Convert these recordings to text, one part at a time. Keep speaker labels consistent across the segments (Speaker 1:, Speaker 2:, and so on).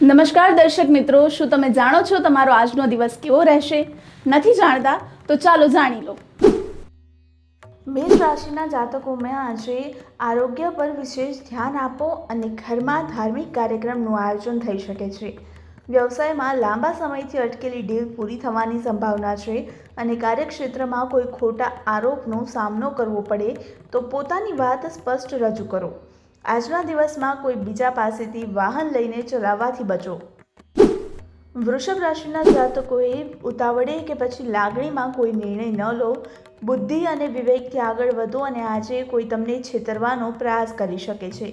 Speaker 1: નમસ્કાર દર્શક મિત્રો, શું તમે જાણો છો તમારો આજનો દિવસ કેવો રહેશે? નથી જાણતા તો ચાલો જાણી લો. મેષ રાશિના જાતકોમાં આજે આરોગ્ય પર વિશેષ ધ્યાન આપો અને ઘરમાં ધાર્મિક કાર્યક્રમનું આયોજન થઈ શકે છે. વ્યવસાયમાં લાંબા સમયથી અટકેલી ડીલ પૂરી થવાની સંભાવના છે અને કાર્યક્ષેત્રમાં કોઈ ખોટા આરોપનો સામનો કરવો પડે તો પોતાની વાત સ્પષ્ટ રજૂ કરો. આજના દિવસમાં કોઈ બીજા પાસેથી વાહન લઈને ચલાવવાથી બચો. વૃષભ રાશિના જાતકોએ ઉતાવળે કે પછી લાગણીમાં કોઈ નિર્ણય ન લો. બુદ્ધિ અને વિવેકથી આગળ વધો અને આજે કોઈ તમને છેતરવાનો પ્રયાસ કરી શકે છે.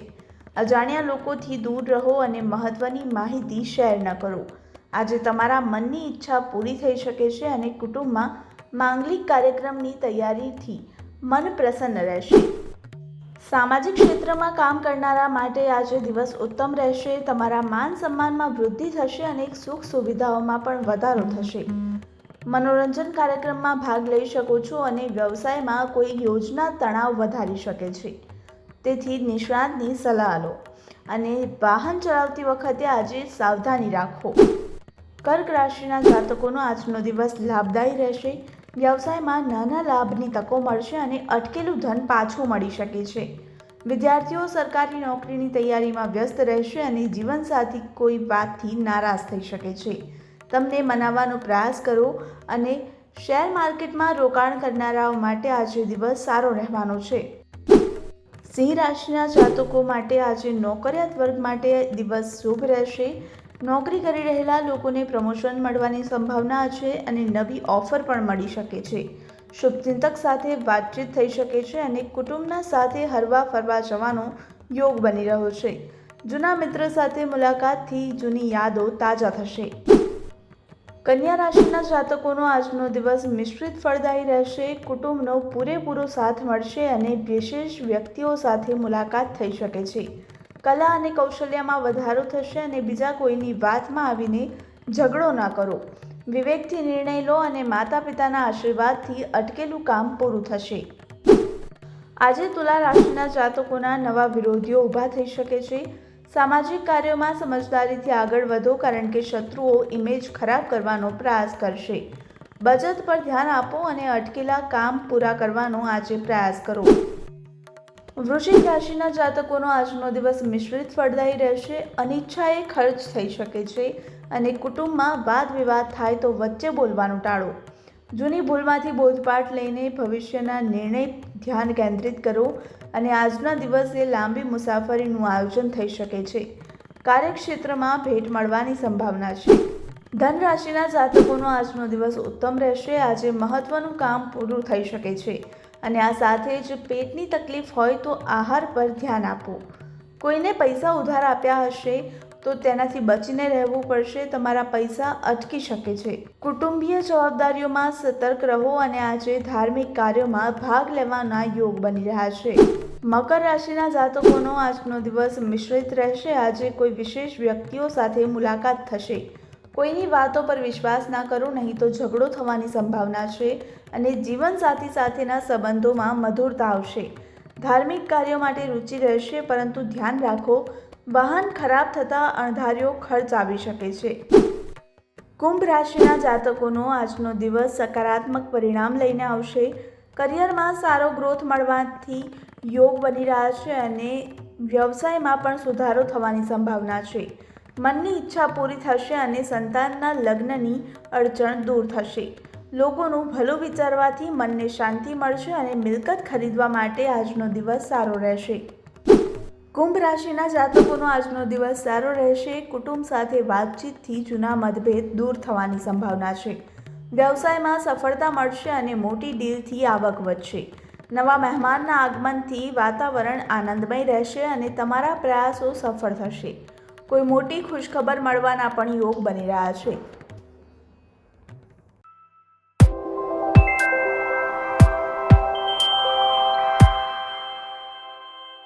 Speaker 1: અજાણ્યા લોકોથી દૂર રહો અને મહત્ત્વની માહિતી શેર ન કરો. આજે તમારા મનની ઈચ્છા પૂરી થઈ શકે છે અને કુટુંબમાં માંગલિક કાર્યક્રમની તૈયારીથી મન પ્રસન્ન રહેશે. સામાજિક ક્ષેત્રમાં કામ કરનારા માટે આજે દિવસ ઉત્તમ રહેશે. તમારા માન સન્માનમાં વૃદ્ધિ થશે અને સુખ સુવિધાઓમાં પણ વધારો થશે. મનોરંજન કાર્યક્રમમાં ભાગ લઈ શકો છો અને વ્યવસાયમાં કોઈ યોજના તણાવ વધારી શકે છે. તેથી નિષ્ણાતની સલાહ લો અને વાહન ચલાવતી વખતે આજે સાવધાની રાખો. કર્ક રાશિના જાતકોનો આજનો દિવસ લાભદાયી રહેશે. વ્યવસાયમાં નાના લાભની તકો મળશે અને અટકેલું ધન પાછું મળી શકે છે. વિદ્યાર્થીઓ સરકારી નોકરીની તૈયારીમાં વ્યસ્ત રહેશે અને જીવનસાથી કોઈ વાતથી નારાજ થઈ શકે છે. તમને મનાવવાનો પ્રયાસ કરો અને શેર માર્કેટમાં રોકાણ કરનારાઓ માટે આજે દિવસ સારો રહેવાનો છે. સિંહ રાશિના જાતકો માટે આજે નોકરિયાત વર્ગ માટે દિવસ શુભ રહેશે. નોકરી કરી રહેલા લોકોને પ્રમોશન મળવાની સંભાવના છે અને નવી ઓફર પણ મળી શકે છે. શુભચિંતક સાથે વાતચીત થઈ શકે છે અને કુટુંબના સાથે હરવા ફરવા જવાનો યોગ બની રહ્યો છે. જૂના મિત્ર સાથે મુલાકાતથી જૂની યાદો તાજા થશે. કન્યા રાશિના જાતકોનો આજનો દિવસ મિશ્રિત ફળદાયી રહેશે. કુટુંબનો પૂરેપૂરો સાથ મળશે અને વિશેષ વ્યક્તિઓ સાથે મુલાકાત થઈ શકે છે. કલા અને કૌશલ્યમાં વધારો થશે અને બીજા કોઈની વાતમાં આવીને ઝઘડો ના કરો. વિવેકથી નિર્ણય લો અને માતા પિતાના આશીર્વાદથી અટકેલું કામ પૂરું થશે. આજે તુલા રાશિના જાતકોના નવા વિરોધીઓ ઊભા થઈ શકે છે. સામાજિક કાર્યોમાં સમજદારીથી આગળ વધો કારણ કે શત્રુઓ ઇમેજ ખરાબ કરવાનો પ્રયાસ કરશે. બચત પર ધ્યાન આપો અને અટકેલા કામ પૂરા કરવાનો આજે પ્રયાસ કરો. વૃશ્ચિક રાશિના જાતકોનો આજનો દિવસ મિશ્રિત ફળદાયી રહેશે અનિચ્છાએ ખર્ચ થઈ શકે છે અને કુટુંબમાં વાદ વિવાદ થાય તો વચ્ચે બોલવાનું ટાળો. જૂની ભૂલમાંથી બોધપાઠ લઈને ભવિષ્યના નિર્ણય ધ્યાન કેન્દ્રિત કરો અને આજના દિવસે લાંબી મુસાફરીનું આયોજન થઈ શકે છે. કાર્યક્ષેત્રમાં ભેટ મળવાની સંભાવના છે. ધન રાશિના જાતકોનો આજનો દિવસ ઉત્તમ રહેશે. આજે મહત્વનું કામ પૂરું થઈ શકે છે. અને આ સાથે જ પેટની તકલીફ હોય તો આહાર પર ધ્યાન આપો. કોઈને પૈસા ઉધાર આપ્યા હશે તો તેનાથી બચીને રહેવું પડશે, તમારા પૈસા અટકી શકે છે. કુટુંબીય જવાબદારીઓમાં સતર્ક રહો અને આજે ધાર્મિક કાર્યોમાં ભાગ લેવાના યોગ બની રહ્યા છે. મકર રાશિના જાતકોનો આજનો દિવસ મિશ્રિત રહેશે. આજે કોઈ વિશેષ વ્યક્તિઓ સાથે મુલાકાત થશે. કોઈની વાતો પર વિશ્વાસ ના કરો, નહીં તો ઝઘડો થવાની સંભાવના છે અને જીવનસાથી સાથેના સંબંધોમાં મધુરતા આવશે. ધાર્મિક કાર્યો માટે રુચિ રહેશે, પરંતુ ધ્યાન રાખો, વાહન ખરાબ થતાં અણધાર્યો ખર્ચ આવી શકે છે. કુંભ રાશિના જાતકોનો આજનો દિવસ સકારાત્મક પરિણામ લઈને આવશે. કરિયરમાં સારો ગ્રોથ મળવાથી યોગ બની રહ્યા છે અને વ્યવસાયમાં પણ સુધારો થવાની સંભાવના છે. મનની ઈચ્છા પૂરી થશે અને સંતાનના લગ્નની અડચણ દૂર થશે. લોકોનું ભલું વિચારવાથી મનને શાંતિ મળશે અને મિલકત ખરીદવા માટે આજનો દિવસ સારો રહેશે. કુંભ રાશિના જાતકોનો આજનો દિવસ સારો રહેશે. કુટુંબ સાથે વાતચીતથી જૂના મતભેદ દૂર થવાની સંભાવના છે. વ્યવસાયમાં સફળતા મળશે અને મોટી ડીલથી આવક વધશે. નવા મહેમાનના આગમનથી વાતાવરણ આનંદમય રહેશે અને તમારા પ્રયાસો સફળ થશે. કોઈ મોટી ખુશખબર મળવાના પણ યોગ બની રહ્યા છે.